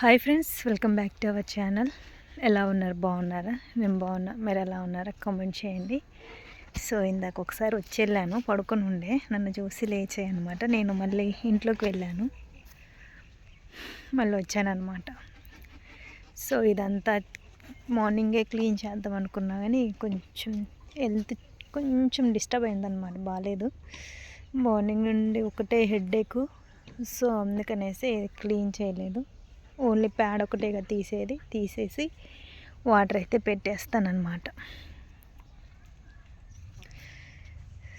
Hi friends welcome back to our channel ఎలా ఉన్నారు? బాగున్నారా? మేము బాగున్నా మీరు ఎలా ఉన్నారా? కామెంట్ చేయండి. సో ఇందాక ఒకసారి వచ్చి వెళ్ళాను పడుకొని ఉండే. నన్ను చూసి లేచాయనమాట. నేను మళ్ళీ ఇంట్లోకి వెళ్ళాను. మళ్ళీ వచ్చానమాట సో ఇదంతా మార్నింగే క్లీన్ చేద్దాం అనుకున్నా కానీ కొంచెం హెల్త్ కొంచెం డిస్టర్బ్ అయిందనమాట. బాగాలేదు మార్నింగ్ నుండి ఒకటే హెడేక్ సో అందుకనేసి క్లీన్ చేయలేదు. ఓన్లీ ప్యాడ్ ఒకటేగా తీసేది. తీసేసి వాటర్ అయితే పెట్టేస్తానమాట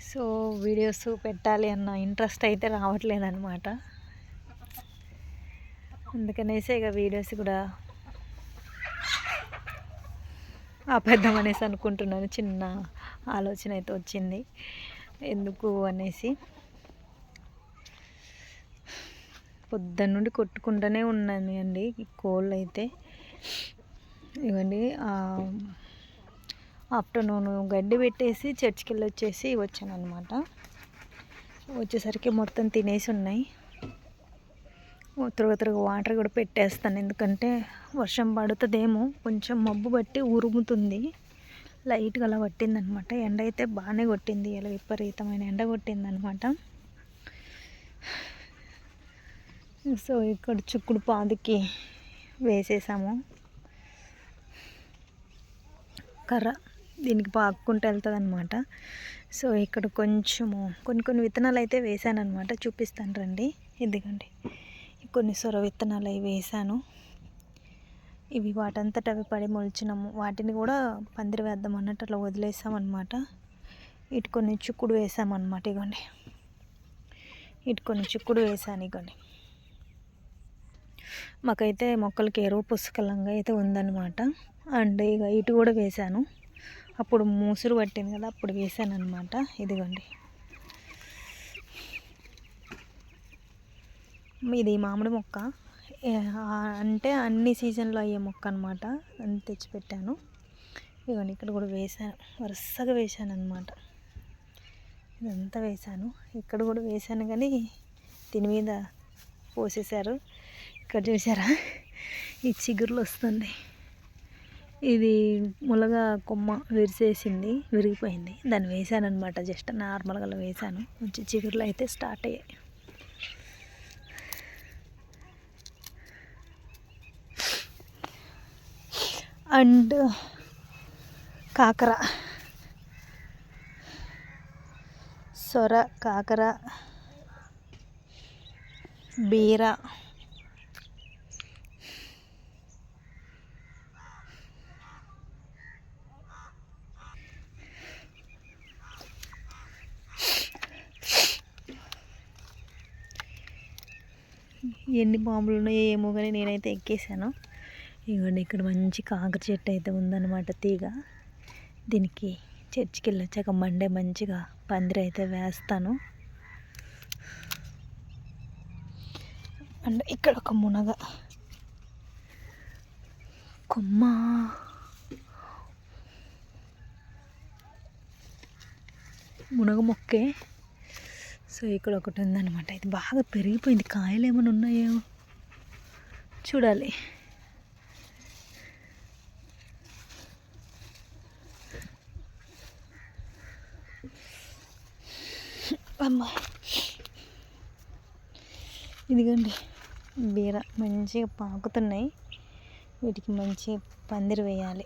సో వీడియోస్ పెట్టాలి అన్న ఇంట్రెస్ట్ అయితే రావట్లేదనమాట అందుకనేసి ఇక వీడియోస్ కూడా ఆపేద్దామనేసి అనుకుంటున్నాను. చిన్న ఆలోచన అయితే వచ్చింది. ఎందుకు అనేసి. పొద్దున్న నుండి కొట్టుకుంటూనే ఉన్నాను అండి. కోళ్ళు అయితే. ఇవ్వండి ఆఫ్టర్నూన్ గడ్డి పెట్టేసి చర్చికి వెళ్ళి వచ్చేసి వచ్చాను అనమాట వచ్చేసరికి మొత్తం తినేసి ఉన్నాయి. త్వరగా త్వరగా వాటర్ కూడా పెట్టేస్తాను. ఎందుకంటే వర్షం పడుతుందేమో కొంచెం మబ్బు బట్టి ఉరుముతుంది. లైట్గా అలా పట్టిందనమాట ఎండ అయితే బాగానే కొట్టింది. ఇలా విపరీతమైన ఎండ కొట్టిందనమాట సో ఇక్కడ చిక్కుడు పాదికి వేసేసాము. కర్ర దీనికి పాక్కుంటూ వెళ్తుంది అనమాట సో ఇక్కడ కొంచెము కొన్ని కొన్ని విత్తనాలు అయితే వేసాను అనమాట చూపిస్తాను రండి. ఎందుకండి కొన్ని సొర విత్తనాలు అవి వేసాను. ఇవి వాటంతట అవి పడి మొలిచినాము. వాటిని కూడా పందిరి వేద్దాం అన్నట్టు అట్లా వదిలేసామన్నమాట. ఇటు కొన్ని చిక్కుడు వేసామన్నమాట. ఇగోండి. ఇటు కొన్ని చిక్కుడు వేసాను. ఇగోండి. మాకైతే మొక్కలకి ఎరువు పుష్కలంగా అయితే ఉందన్నమాట. అండ్ ఇక ఇటు కూడా వేశాను. అప్పుడు మూసురు పట్టింది కదా అప్పుడు వేసాను అనమాట ఇదిగోండి. ఇది మామిడి మొక్క. అంటే అన్ని సీజన్లో అయ్యే మొక్క అనమాట అని తెచ్చిపెట్టాను. ఇవన్నీ ఇక్కడ కూడా వేసాను వరుసగా వేసాను అనమాట ఇదంతా వేసాను ఇక్కడ కూడా వేసాను కానీ దీని మీద పోసేసారు ఇక్కడ చూసారా ఈ చిగురులు వస్తుంది. ఇది ములగా కొమ్మ విరిసేసింది విరిగిపోయింది. దాన్ని వేసాను అనమాట జస్ట్ నార్మల్గా వేసాను. మంచి చిగురులు అయితే స్టార్ట్ అయ్యాయి. అండ్ కాకర. సొర కాకర బీర. ఎన్ని పాములు ఉన్నాయో ఏమో కానీ నేనైతే ఎక్కేసాను ఇవ్వండి ఇక్కడ మంచి కాకర చెట్టు అయితే ఉందన్నమాట తీగ. దీనికి చర్చికి వెళ్ళొచ్చాక మండే మంచిగా పందిరి అయితే వేస్తాను. అండ్ ఇక్కడ ఒక మునగ. కొమ్మ. మునగ మొక్కే సో ఇక్కడ ఒకటి ఉందన్నమాట. ఇది బాగా పెరిగిపోయింది. కాయలు ఏమైనా ఉన్నాయో? చూడాలి. అమ్మా. ఇదిగోండి. బీర మంచిగా పాకుతున్నాయి. వీటికి మంచి పందిరి వేయాలి.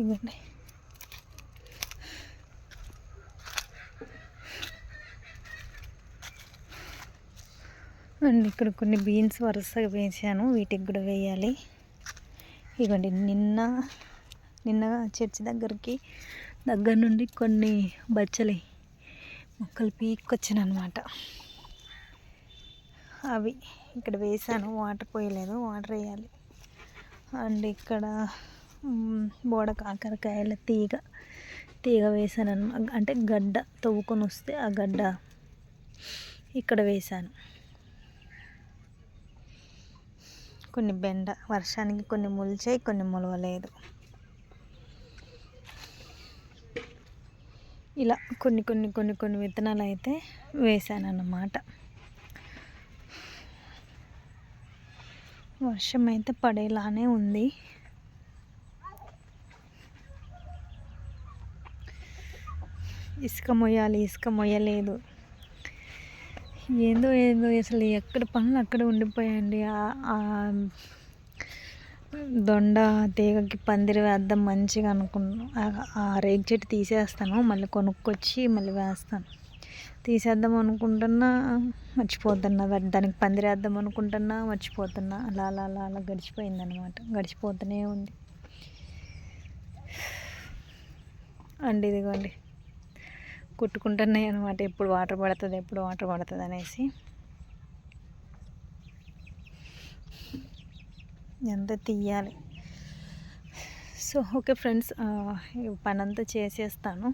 ఇవ్వండి. అండ్ ఇక్కడ కొన్ని బీన్స్ వరుసగా వేసాను వీటికి కూడా వేయాలి. ఇవ్వండి నిన్న నిన్న చర్చి దగ్గరికి దగ్గర నుండి కొన్ని బచ్చలి మొక్కలు పీక్కొచ్చాను అనమాట అవి ఇక్కడ వేసాను వాటర్ పోయలేదు వాటర్ వేయాలి. అండ్ ఇక్కడ బోడ కాకరకాయల తీగ తీగ వేసాను అనమాట అంటే గడ్డ తవ్వుకొని వస్తే ఆ గడ్డ ఇక్కడ వేశాను కొన్ని బెండ వర్షానికి కొన్ని ములిచాయి కొన్ని మొలవలేదు. ఇలా కొన్ని కొన్ని కొన్ని కొన్ని విత్తనాలు అయితే వేశాను అన్నమాట వర్షం అయితే పడేలానే ఉంది. ఇసుక మొయ్యాలి ఇసుక మొయ్యలేదు. ఏందో ఏందో అసలు ఎక్కడ పనులు అక్కడ ఉండిపోయాయండి. దొండ తీగకి పందిరి వేద్దాం మంచిగా అనుకున్నాను ఆ రేగ్ చెట్టు తీసేస్తాను మళ్ళీ కొనుక్కొచ్చి మళ్ళీ వేస్తాను. తీసేద్దాం అనుకుంటున్నా మర్చిపోతున్నా. దానికి పందిరి వేద్దాం అనుకుంటున్నా మర్చిపోతున్నా. అలా అలా అలా అలా గడిచిపోయింది అనమాట గడిచిపోతూనే ఉంది. అండి ఇదిగోండి. కుట్టుకుంటున్నాయి అనమాట ఎప్పుడు వాటర్ పడుతుంది ఎప్పుడు వాటర్ పడుతుంది అనేసి. ఎంత తీయాలి. సో ఓకే ఫ్రెండ్స్ పని అంతా చేసేస్తాను.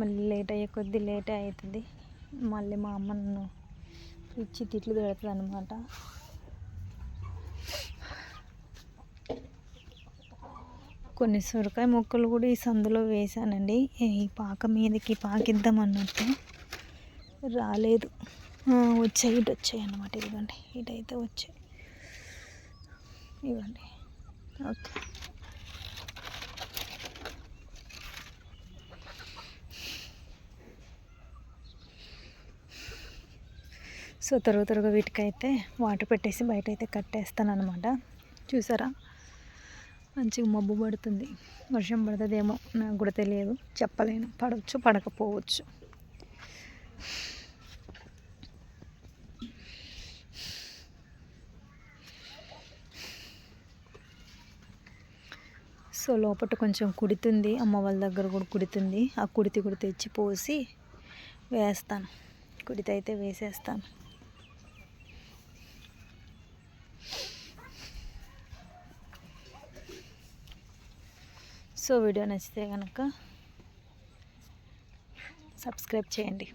మళ్ళీ లేట్ అయ్యే కొద్దీ లేట్ అవుతుంది. మళ్ళీ మా అమ్మ నన్ను ఇచ్చి తిట్లు పెడుతుంది అనమాట కొన్ని సొరకాయ మొక్కలు కూడా ఈ సందులో వేసానండి ఈ పాక మీదకి పాకిద్దాం అన్నట్టు. రాలేదు. వచ్చాయి ఇటు వచ్చాయి అన్నమాట ఇదిగోండి. ఇటైతే వచ్చాయి. ఇవ్వండి. ఓకే. సో త్వరగా త్వరగా వీటికైతే వాటర్ పెట్టేసి బయట అయితే కట్టేస్తాను అనమాట చూసారా? మంచిగా మబ్బు పడుతుంది. వర్షం పడుతుందేమో నాకు కూడా తెలియదు. చెప్పలేను. పడవచ్చు పడకపోవచ్చు. సో లోపల కొంచెం కుడుతుంది. అమ్మ వాళ్ళ దగ్గర కూడా కుడుతుంది. ఆ కుడితి కూడా తెచ్చి పోసి వేస్తాను. కుడితి అయితే వేసేస్తాను. సో వీడియో నచ్చితే కనుక సబ్స్క్రైబ్ చేయండి.